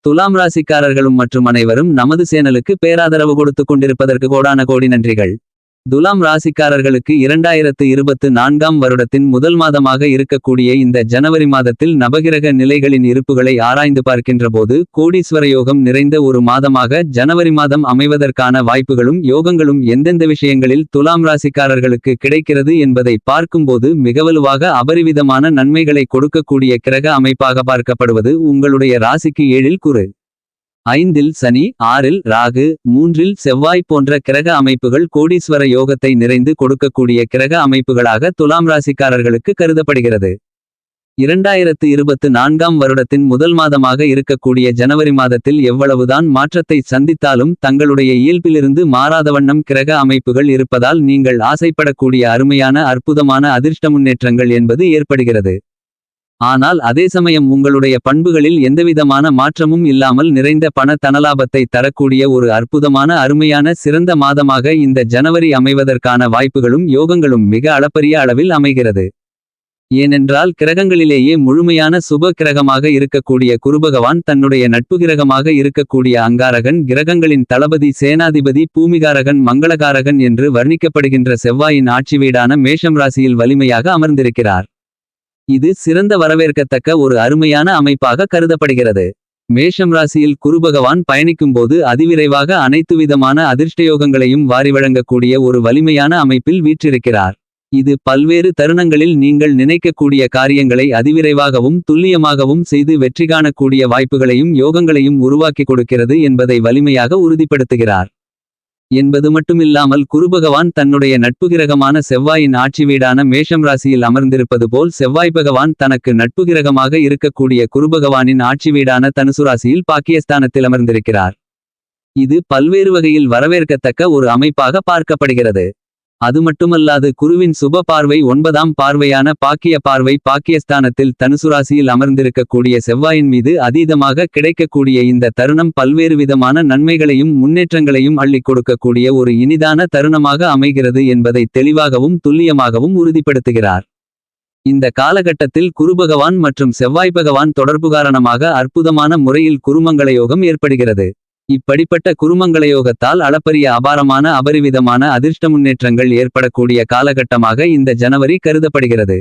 துலாம் ராசிக்காரர்களும் மற்றும் அனைவரும் நமது சேனலுக்கு பேராதரவு கொடுத்து கொண்டிருப்பதற்கு கோடான கோடி நன்றிகள். துலாம் ராசிக்காரர்களுக்கு இரண்டாயிரத்து இருபத்து நான்காம் வருடத்தின் முதல் மாதமாக இருக்கக்கூடிய இந்த ஜனவரி மாதத்தில் நவகிரக நிலைகளின் இருப்புகளை ஆராய்ந்து பார்க்கின்றபோது கோடீஸ்வர யோகம் நிறைந்த ஒரு மாதமாக ஜனவரி மாதம் அமைவதற்கான வாய்ப்புகளும் யோகங்களும் எந்தெந்த விஷயங்களில் துலாம் ராசிக்காரர்களுக்கு கிடைக்கிறது என்பதை பார்க்கும்போது மிகவலுவாக அபரிவிதமான நன்மைகளை கொடுக்கக்கூடிய கிரக அமைப்பாக பார்க்கப்படுவது உங்களுடைய ராசிக்கு ஏழில் குறு. ஐந்தில் சனி ஆறில் ராகு மூன்றில் செவ்வாய் போன்ற கிரக அமைப்புகள் கோடீஸ்வர யோகத்தை நிறைந்து கொடுக்கக்கூடிய கிரக அமைப்புகளாக துலாம் ராசிக்காரர்களுக்கு கருதப்படுகிறது. இரண்டாயிரத்து இருபத்து நான்காம் வருடத்தின் முதல் மாதமாக இருக்கக்கூடிய ஜனவரி மாதத்தில் எவ்வளவுதான் மாற்றத்தை சந்தித்தாலும் தங்களுடைய இயல்பிலிருந்து மாறாத வண்ணம் கிரக அமைப்புகள் இருப்பதால் நீங்கள் ஆசைப்படக்கூடிய அருமையான அற்புதமான அதிர்ஷ்ட முன்னேற்றங்கள் என்பது ஏற்படுகிறது. ஆனால் அதே சமயம் உங்களுடைய பண்புகளில் எந்தவிதமான மாற்றமும் இல்லாமல் நிறைந்த பண தனலாபத்தை தரக்கூடிய ஒரு அற்புதமான அருமையான சிறந்த மாதமாக இந்த ஜனவரி அமைவதற்கான வாய்ப்புகளும் யோகங்களும் மிக அளப்பரிய அளவில் அமைகிறது. ஏனென்றால் கிரகங்களிலேயே முழுமையான சுப கிரகமாக இருக்கக்கூடிய குருபகவான் தன்னுடைய நட்பு கிரகமாக இருக்கக்கூடிய அங்காரகன் கிரகங்களின் தளபதி சேனாதிபதி பூமிகாரகன் மங்களகாரகன் என்று வர்ணிக்கப்படுகின்ற செவ்வாயின் ஆட்சி வீடான மேஷம் ராசியில் வலிமையாக அமர்ந்திருக்கிறார். இது சிறந்த வரவேற்கத்தக்க ஒரு அருமையான அமைப்பாக கருதப்படுகிறது. மேஷம் ராசியில் குருபகவான் பயணிக்கும்போது அதிவிரைவாக அனைத்து விதமான அதிர்ஷ்டயோகங்களையும் வாரி வழங்கக்கூடிய ஒரு வலிமையான அமைப்பில் வீற்றிருக்கிறார். இது பல்வேறு தருணங்களில் நீங்கள் நினைக்கக்கூடிய காரியங்களை அதிவிரைவாகவும் துல்லியமாகவும் செய்து வெற்றி காணக்கூடிய வாய்ப்புகளையும் யோகங்களையும் உருவாக்கி கொடுக்கிறது என்பதை வலிமையாக உறுதிப்படுத்துகிறார். என்பது மட்டுமில்லாமல் குருபகவான் தன்னுடைய நட்பு கிரகமான செவ்வாயின் ஆட்சி வீடான மேஷம் ராசியில் அமர்ந்திருப்பது போல் செவ்வாய் பகவான் தனக்கு நட்பு கிரகமாக இருக்கக்கூடிய குருபகவானின் ஆட்சி வீடான தனுசு ராசியில் பாக்கியஸ்தானத்தில் அமர்ந்திருக்கிறார். இது பல்வேறு வகையில் வரவேற்கத்தக்க ஒரு அமைப்பாக பார்க்கப்படுகிறது. அது மட்டுமல்லாது குருவின் சுப பார்வை ஒன்பதாம் பார்வையான பாக்கிய பார்வை பாக்கியஸ்தானத்தில் தனுசுராசியில் அமர்ந்திருக்கக்கூடிய செவ்வாயின் மீது அதீதமாக கிடைக்கக்கூடிய இந்த தருணம் பல்வேறு விதமான நன்மைகளையும் முன்னேற்றங்களையும் அள்ளிக் கொடுக்கக்கூடிய ஒரு இனிதான தருணமாக அமைகிறது என்பதை தெளிவாகவும் துல்லியமாகவும் உறுதிப்படுத்துகிறார். இந்த காலகட்டத்தில் குருபகவான் மற்றும் செவ்வாய் பகவான் தொடர்பு காரணமாக அற்புதமான முறையில் குருமங்களயோகம் ஏற்படுகிறது. இப்படிப்பட்ட குருமங்களயோகத்தால் அளப்பரிய அபாரமான அபரிவிதமான அதிர்ஷ்ட முன்னேற்றங்கள் ஏற்படக்கூடிய காலகட்டமாக இந்த ஜனவரி கருதப்படுகிறது.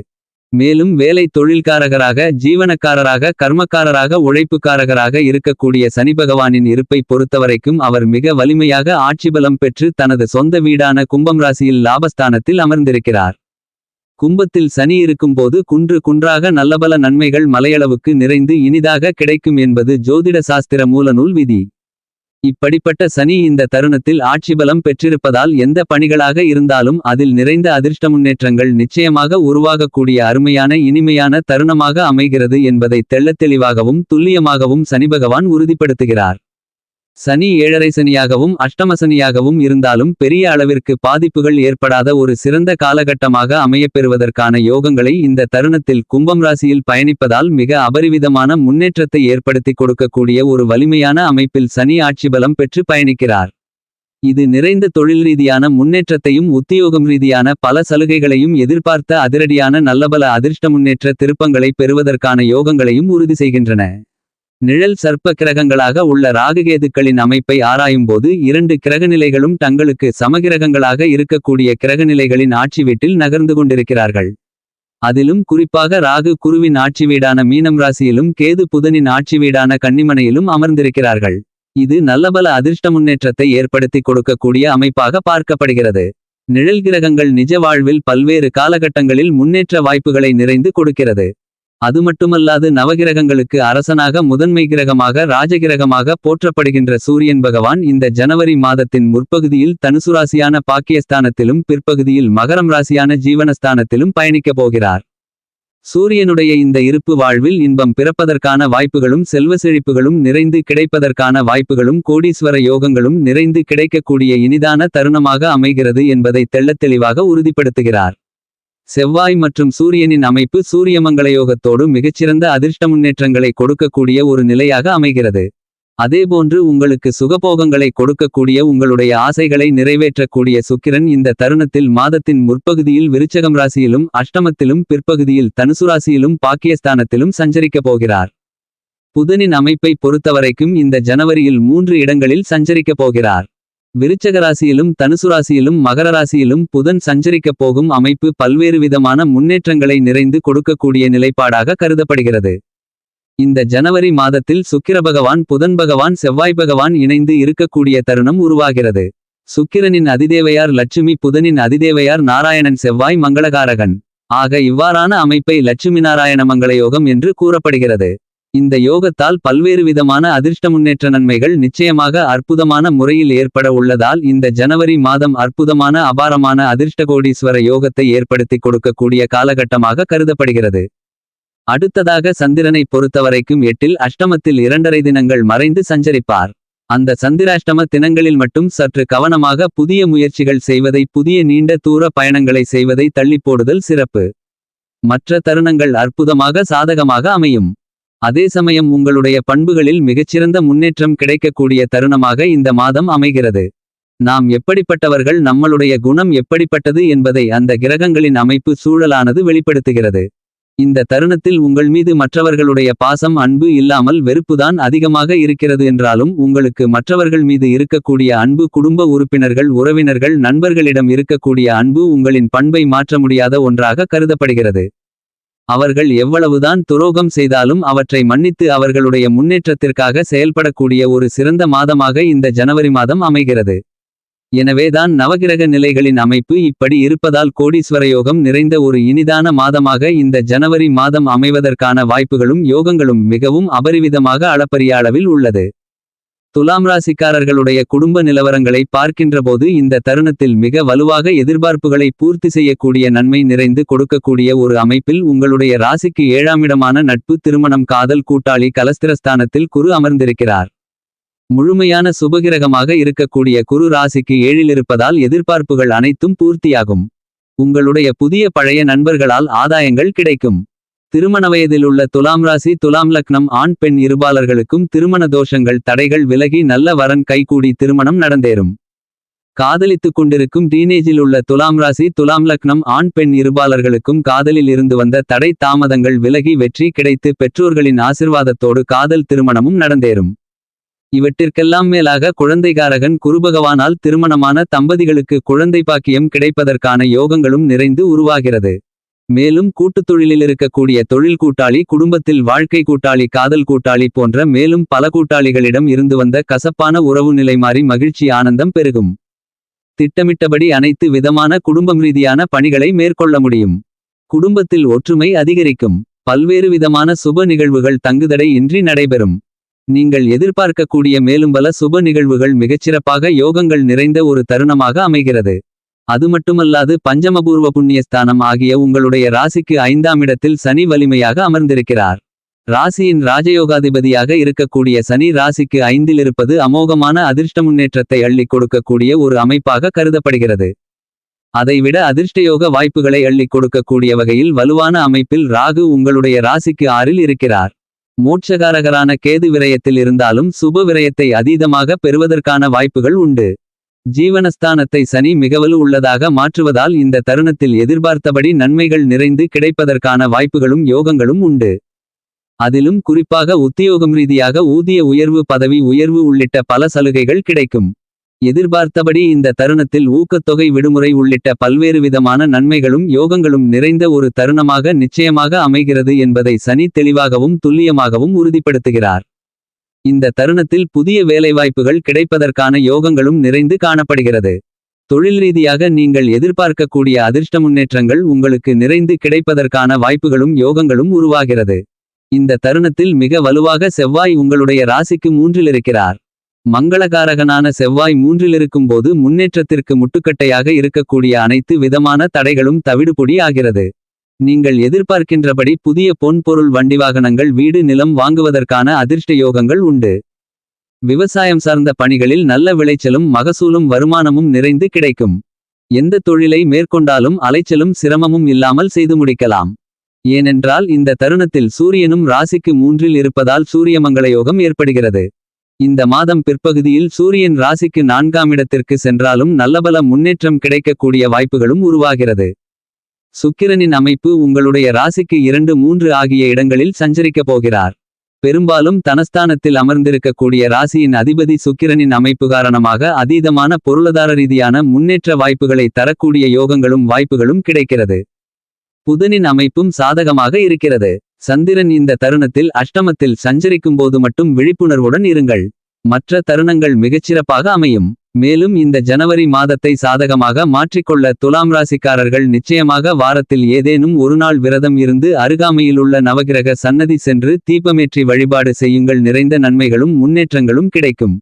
மேலும் வேலை தொழில்காரகராக ஜீவனக்காரராக கர்மக்காரராக உழைப்புக்காரகராக இருக்கக்கூடிய சனி பகவானின் இருப்பை பொறுத்தவரைக்கும் அவர் மிக வலிமையாக ஆட்சிபலம் பெற்று தனது சொந்த வீடான கும்பம் ராசியில் லாபஸ்தானத்தில் அமர்ந்திருக்கிறார். கும்பத்தில் சனி இருக்கும்போது குன்று குன்றாக நல்லபல நன்மைகள் மலையளவுக்கு நிறைந்து இனிதாக கிடைக்கும் என்பது ஜோதிட சாஸ்திர மூலநூல் விதி. இப்படிப்பட்ட சனி இந்த தருணத்தில் ஆட்சிபலம் பெற்றிருப்பதால் எந்த பணிகளாக இருந்தாலும் அதில் நிறைந்த அதிர்ஷ்ட முன்னேற்றங்கள் நிச்சயமாக உருவாகக்கூடிய அருமையான இனிமையான தருணமாக அமைகிறது என்பதை தெள்ளத் தெளிவாகவும் துல்லியமாகவும் சனிபகவான் உறுதிப்படுத்துகிறார். சனி ஏழரை சனியாகவும் அஷ்டமசனியாகவும் இருந்தாலும் பெரிய அளவிற்கு பாதிப்புகள் ஏற்படாத ஒரு சிறந்த காலகட்டமாக அமையப்பெறுவதற்கான யோகங்களை இந்த தருணத்தில் கும்பம் ராசியில் பயணிப்பதால் மிக அபரிவிதமான முன்னேற்றத்தை ஏற்படுத்தி கொடுக்கக்கூடிய ஒரு வலிமையான அமைப்பில் சனி ஆட்சிபலம் பெற்று பயணிக்கிறார். இது நிறைந்த தொழில் ரீதியான முன்னேற்றத்தையும் உத்தியோகம் ரீதியான பல சலுகைகளையும் எதிர்பார்த்த அதிரடியான நல்லபல அதிர்ஷ்ட முன்னேற்ற திருப்பங்களை பெறுவதற்கான யோகங்களையும் உறுதி செய்கின்றன. நிழல் சர்ப்ப கிரகங்களாக உள்ள ராகுகேதுக்களின் அமைப்பை ஆராயும்போது இரண்டு கிரகநிலைகளும் தங்களுக்கு சமகிரகங்களாக இருக்கக்கூடிய கிரகநிலைகளின் ஆட்சி வீட்டில் நகர்ந்து கொண்டிருக்கிறார்கள். அதிலும் குறிப்பாக ராகு குருவின் ஆட்சி வீடான மீனம் ராசியிலும் கேது புதனின் ஆட்சி வீடான கன்னிமனையிலும் அமர்ந்திருக்கிறார்கள். இது நல்லபல அதிர்ஷ்ட முன்னேற்றத்தை ஏற்படுத்தி கொடுக்கக்கூடிய அமைப்பாக பார்க்கப்படுகிறது. நிழல் கிரகங்கள் நிஜ வாழ்வில் பல்வேறு காலகட்டங்களில் முன்னேற்ற வாய்ப்புகளை நிறைந்து கொடுக்கிறது. அது மட்டுமல்லாது நவகிரகங்களுக்கு அரசனாக முதன்மை கிரகமாக ராஜகிரகமாக போற்றப்படுகின்ற சூரியன் பகவான் இந்த ஜனவரி மாதத்தின் முற்பகுதியில் தனுசு ராசியான பாக்கியஸ்தானத்திலும் பிற்பகுதியில் மகரம் ராசியான ஜீவனஸ்தானத்திலும் பயணிக்கப் போகிறார். சூரியனுடைய இந்த இருப்பு வாழ்வில் இன்பம் பிறப்பதற்கான வாய்ப்புகளும் செல்வ செழிப்புகளும் நிறைந்து கிடைப்பதற்கான வாய்ப்புகளும் கோடீஸ்வர யோகங்களும் நிறைந்து கிடைக்கக்கூடிய இனிதான தருணமாக அமைகிறது என்பதை தெள்ளத் தெளிவாக உறுதிப்படுத்துகிறார். செவ்வாய் மற்றும் சூரியனின் அமைப்பு சூரியமங்களயோகத்தோடு மிகச்சிறந்த அதிர்ஷ்ட முன்னேற்றங்களை கொடுக்கக்கூடிய ஒரு நிலையாக அமைகிறது. அதேபோன்று உங்களுக்கு சுகபோகங்களை கொடுக்கக்கூடிய உங்களுடைய ஆசைகளை நிறைவேற்றக்கூடிய சுக்கிரன் இந்த தருணத்தில் மாதத்தின் முற்பகுதியில் விருச்சகம் ராசியிலும் அஷ்டமத்திலும் பிற்பகுதியில் தனுசு ராசியிலும் பாக்கியஸ்தானத்திலும் சஞ்சரிக்கப் போகிறார். புதனின் அமைப்பை பொறுத்தவரைக்கும் இந்த ஜனவரியில் மூன்று இடங்களில் சஞ்சரிக்கப் போகிறார். விருச்சக ராசியிலும் மகர ராசியிலும் புதன் சஞ்சரிக்கப் போகும் அமைப்பு பல்வேறு விதமான முன்னேற்றங்களை நிறைந்து கொடுக்கக்கூடிய நிலைப்பாடாக கருதப்படுகிறது. இந்த ஜனவரி மாதத்தில் சுக்கிர பகவான் புதன் பகவான் செவ்வாய் பகவான் இணைந்து இருக்கக்கூடிய தருணம் உருவாகிறது. சுக்கிரனின் அதிதேவையார் லட்சுமி புதனின் அதிதேவையார் நாராயணன் செவ்வாய் மங்களகாரகன். ஆக இவ்வாறான அமைப்பை லட்சுமி நாராயண மங்கள யோகம் என்று கூறப்படுகிறது. இந்த யோகத்தால் பல்வேறு விதமான அதிர்ஷ்ட முன்னேற்ற நன்மைகள் நிச்சயமாக அற்புதமான முறையில் ஏற்பட உள்ளதால் இந்த ஜனவரி மாதம் அற்புதமான அபாரமான அதிர்ஷ்டகோடீஸ்வர யோகத்தை ஏற்படுத்தி கொடுக்கக்கூடிய காலகட்டமாக கருதப்படுகிறது. அடுத்ததாக சந்திரனை பொறுத்தவரைக்கும் எட்டில் அஷ்டமத்தில் இரண்டரை தினங்கள் மறைந்து சஞ்சரிப்பார். அந்த சந்திராஷ்டம தினங்களில் மட்டும் சற்று கவனமாக புதிய முயற்சிகள் செய்வதை புதிய நீண்ட தூர பயணங்களை செய்வதை தள்ளிப் போடுதல் சிறப்பு. மற்ற தருணங்கள் அற்புதமாக சாதகமாக அமையும். அதே சமயம் உங்களுடைய பண்புகளில் மிகச்சிறந்த முன்னேற்றம் கிடைக்கக்கூடிய தருணமாக இந்த மாதம் அமைகிறது. நாம் எப்படிப்பட்டவர்கள் நம்மளுடைய குணம் எப்படிப்பட்டது என்பதை அந்த கிரகங்களின் அமைப்பு சூழலானது வெளிப்படுத்துகிறது. இந்த தருணத்தில் உங்கள் மீது மற்றவர்களுடைய பாசம் அன்பு இல்லாமல் வெறுப்புதான் அதிகமாக இருக்கிறது என்றாலும் உங்களுக்கு மற்றவர்கள் மீது இருக்கக்கூடிய அன்பு குடும்ப உறுப்பினர்கள் உறவினர்கள் நண்பர்களிடம் இருக்கக்கூடிய அன்பு உங்களின் பண்பை மாற்ற முடியாத ஒன்றாக கருதப்படுகிறது. அவர்கள் எவ்வளவுதான் துரோகம் செய்தாலும் அவற்றை மன்னித்து அவர்களுடைய முன்னேற்றத்திற்காக செயல்படக்கூடிய ஒரு சிறந்த மாதமாக இந்த ஜனவரி மாதம் அமைகிறது. எனவேதான் நவகிரக நிலைகளின் அமைப்பு இப்படி இருப்பதால் கோடீஸ்வர யோகம் நிறைந்த ஒரு இனிதான மாதமாக இந்த ஜனவரி மாதம் அமைவதற்கான வாய்ப்புகளும் யோகங்களும் மிகவும் அபரிவிதமாக அளப்பரிய அளவில் உள்ளது. துலாம் ராசிக்காரர்களுடைய குடும்ப நிலவரங்களை பார்க்கின்றபோது இந்த தருணத்தில் மிக வலுவாக எதிர்பார்ப்புகளை பூர்த்தி செய்யக்கூடிய நன்மை நிறைந்து கொடுக்கக்கூடிய ஒரு அமைப்பில் உங்களுடைய ராசிக்கு ஏழாமிடமான நட்பு திருமணம் காதல் கூட்டாளி கலஸ்திரஸ்தானத்தில் குரு அமர்ந்திருக்கிறார். முழுமையான சுபகிரகமாக இருக்கக்கூடிய குரு ராசிக்கு ஏழிலிருப்பதால் எதிர்பார்ப்புகள் அனைத்தும் பூர்த்தியாகும். உங்களுடைய புதிய பழைய நண்பர்களால் ஆதாயங்கள் கிடைக்கும். திருமண வயதில் உள்ள துலாம் ராசி துலாம் லக்னம் ஆண் பெண் இருபாலர்களுக்கும் திருமண தோஷங்கள் தடைகள் விலகி நல்ல வரன் கைகூடி திருமணம் நடந்தேறும். காதலித்துக் கொண்டிருக்கும் டீனேஜில் உள்ள துலாம் ராசி துலாம் லக்னம் ஆண் பெண் இருபாலர்களுக்கும் காதலில் இருந்து வந்த தடை தாமதங்கள் விலகி வெற்றி கிடைத்து பெற்றோர்களின் ஆசிர்வாதத்தோடு காதல் திருமணமும் நடந்தேறும். இவற்றிற்கெல்லாம் மேலாக குழந்தைகாரகன் குருபகவானால் திருமணமான தம்பதிகளுக்கு குழந்தை பாக்கியம் கிடைப்பதற்கான யோகங்களும் நிறைந்து உருவாகிறது. மேலும் கூட்டுத் தொழிலில் இருக்கக்கூடிய தொழில் கூட்டாளி குடும்பத்தில் வாழ்க்கை கூட்டாளி காதல் கூட்டாளி போன்ற மேலும் பல கூட்டாளிகளிடம் இருந்து வந்த கசப்பான உறவு நிலை மாறி மகிழ்ச்சி ஆனந்தம் பெருகும். திட்டமிட்டபடி அனைத்து விதமான குடும்பம் ரீதியான பணிகளை மேற்கொள்ள முடியும். குடும்பத்தில் ஒற்றுமை அதிகரிக்கும். பல்வேறு விதமான சுப நிகழ்வுகள் தங்குதடை இன்றி நடைபெறும். நீங்கள் எதிர்பார்க்கக்கூடிய மேலும் பல சுப நிகழ்வுகள் மிகச்சிறப்பாக யோகங்கள் நிறைந்த ஒரு தருணமாக அமைகிறது. அது மட்டுமல்லாது பஞ்சமபூர்வ புண்ணியஸ்தானம் ஆகிய உங்களுடைய ராசிக்கு ஐந்தாம் இடத்தில் சனி வலிமையாக அமர்ந்திருக்கிறார். ராசியின் ராஜயோகாதிபதியாக இருக்கக்கூடிய சனி ராசிக்கு ஐந்தில் இருப்பது அமோகமான அதிர்ஷ்ட முன்னேற்றத்தை அள்ளிக் கொடுக்கக்கூடிய ஒரு அமைப்பாக கருதப்படுகிறது. அதைவிட அதிர்ஷ்டயோக வாய்ப்புகளை அள்ளிக் கொடுக்கக்கூடிய வகையில் வலுவான அமைப்பில் ராகு உங்களுடைய ராசிக்கு ஆறில் இருக்கிறார். மோட்சகாரகரான கேது விரயத்தில் இருந்தாலும் சுப விரயத்தை அதீதமாக பெறுவதற்கான வாய்ப்புகள் உண்டு. ஜீவனஸ்தானத்தை சனி மிகவலு உள்ளதாக மாற்றுவதால் இந்த தருணத்தில் எதிர்பார்த்தபடி நன்மைகள் நிறைந்து கிடைப்பதற்கான வாய்ப்புகளும் யோகங்களும் உண்டு. அதிலும் குறிப்பாக உத்தியோகம் ரீதியாக ஊதிய உயர்வு பதவி உயர்வு உள்ளிட்ட பல சலுகைகள் கிடைக்கும். எதிர்பார்த்தபடி இந்த தருணத்தில் ஊக்கத்தொகை விடுமுறை உள்ளிட்ட பல்வேறு விதமான நன்மைகளும் யோகங்களும் நிறைந்த ஒரு தருணமாக நிச்சயமாக அமைகிறது என்பதை சனி தெளிவாகவும் துல்லியமாகவும் உறுதிப்படுத்துகிறார். இந்த தருணத்தில் புதிய வேலைவாய்ப்புகள் கிடைப்பதற்கான யோகங்களும் நிறைந்து காணப்படுகிறது. தொழில் ரீதியாக நீங்கள் எதிர்பார்க்கக்கூடிய அதிர்ஷ்ட முன்னேற்றங்கள் உங்களுக்கு நிறைந்து கிடைப்பதற்கான வாய்ப்புகளும் யோகங்களும் உருவாகிறது. இந்த தருணத்தில் மிக வலுவாக செவ்வாய் உங்களுடைய ராசிக்கு மூன்றில் இருக்கிறார் மங்களகாரகனான செவ்வாய் மூன்றிலிருக்கும் போது முன்னேற்றத்திற்கு முட்டுக்கட்டையாக இருக்கக்கூடிய அனைத்து விதமான தடைகளும் தவிடுபொடி ஆகிறது. நீங்கள் எதிர்பார்க்கின்றபடி புதிய பொன்பொருள் வண்டி வாகனங்கள் வீடு நிலம் வாங்குவதற்கான அதிர்ஷ்ட யோகங்கள் உண்டு. விவசாயம் சார்ந்த பணிகளில் நல்ல விளைச்சலும் மகசூலும் வருமானமும் நிறைந்து கிடைக்கும். எந்த தொழிலை மேற்கொண்டாலும் அலைச்சலும் சிரமமும் இல்லாமல் செய்து முடிக்கலாம். ஏனென்றால் இந்த தருணத்தில் சூரியனும் ராசிக்கு மூன்றில் இருப்பதால் சூரியமங்கள யோகம் ஏற்படுகிறது. இந்த மாதம் பிற்பகுதியில் சூரியன் ராசிக்கு நான்காம் இடத்திற்கு சென்றாலும் நல்லபல முன்னேற்றம் கிடைக்கக்கூடிய வாய்ப்புகளும் உருவாகிறது. சுக்கிரனின் அமைப்பு உங்களுடைய ராசிக்கு இரண்டு மூன்று ஆகிய இடங்களில் சஞ்சரிக்கப் போகிறார். பெரும்பாலும் தனஸ்தானத்தில் அமர்ந்திருக்கக்கூடிய ராசியின் அதிபதி சுக்கிரனின் அமைப்பு காரணமாக அதீதமான பொருளாதார ரீதியான முன்னேற்ற வாய்ப்புகளை தரக்கூடிய யோகங்களும் வாய்ப்புகளும் கிடைக்கிறது. புதனின் அமைப்பும் சாதகமாக இருக்கிறது. சந்திரன் இந்த தருணத்தில் அஷ்டமத்தில் சஞ்சரிக்கும் போது மட்டும் விழிப்புணர்வுடன் இருங்கள். மற்ற தருணங்கள் மிகச்சிறப்பாக அமையும். மேலும் இந்த ஜனவரி மாதத்தை சாதகமாக மாற்றிக்கொள்ள துலாம் ராசிக்காரர்கள் நிச்சயமாக வாரத்தில் ஏதேனும் ஒருநாள் விரதம் இருந்து அருகாமையிலுள்ள நவகிரக சன்னதி சென்று தீபமேற்றி வழிபாடு செய்யுங்கள். நிறைந்த நன்மைகளும் முன்னேற்றங்களும் கிடைக்கும்.